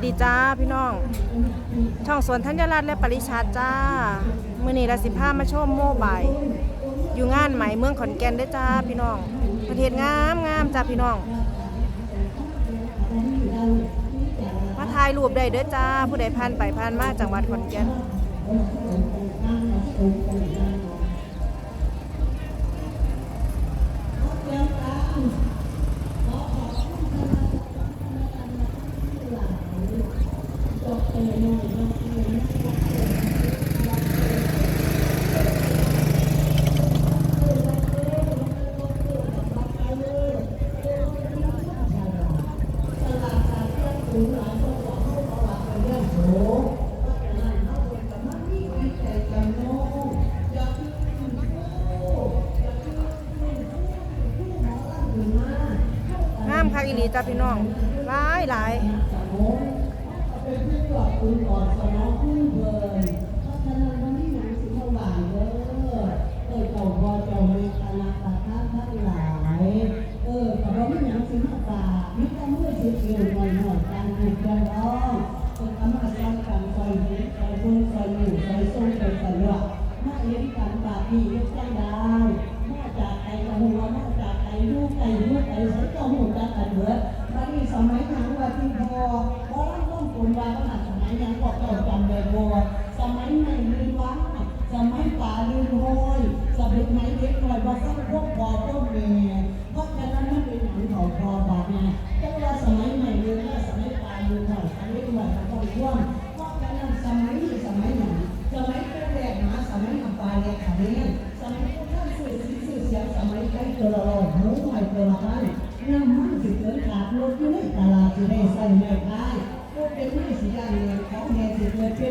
สดีจ้าพี่น้อง ช่องสวนธัญรัตน์และปริชาจ้า มือนีละสิพามาชมโมบายอยู่งานใหม่เมืองขอนแก่นเด้อจ้าพี่น้อง ประเทศงามงามจ้าพี่น้อง มาถ่ายรูปได้เด้อจ้าผู้ใดผ่านไปผ่านมาจังหวัดขอนแก่น งามคักอีหลีจ้าพี่น้องหลายหลาย เออแต่เราไม่ยังสิมาตาไม่ต้องเมื่อสิเกี่ยวหน่อยหน่อยการถูกกันร้องเป็นคำว่าการการซอยนี้ซอยบุญซอยหมู่ซอยส่งซอยสะดวกมาเลี้ยงกันบาปมีลูกจังดาวมาจากไก่กระหัวมาจากไก่ลูกไก่ลูกไก่ใส่เจ้าหูจักกันเบิดมาที่สมัยหนังว่าที่พอเพราะว่าต้องคุณว่าขนาด ยยังบอกเจ้าจำเลยบัวสมัยไหนลืมวังสมัยป่าลืมโหยสมัยไหนเด็กหน่อยบอกสักพวกพ่อพวกเมียเพราะฉะนั้นมันเป็นหนังเขาพอบาดไงแต่ว่าสมัยใหม่ลืมว่าสมัยป่าลืมหน่อยสมัยใหม่มันต้องร่วมเพราะฉะนั้นสมัยนี้สมัยไหนสมัยแรกๆมาสมัยอัปปาเนี่ยขันเนี่ยสมัยพวกท่านสื่อสื่อเสียงสมัยใกล้ตัวเราหูใหม่ตัวละบ้านน้ำมันสิเกินขาดรถอยู่ในตลาดสิได้ใส่ไม่ได้พวกเป็นไม่ te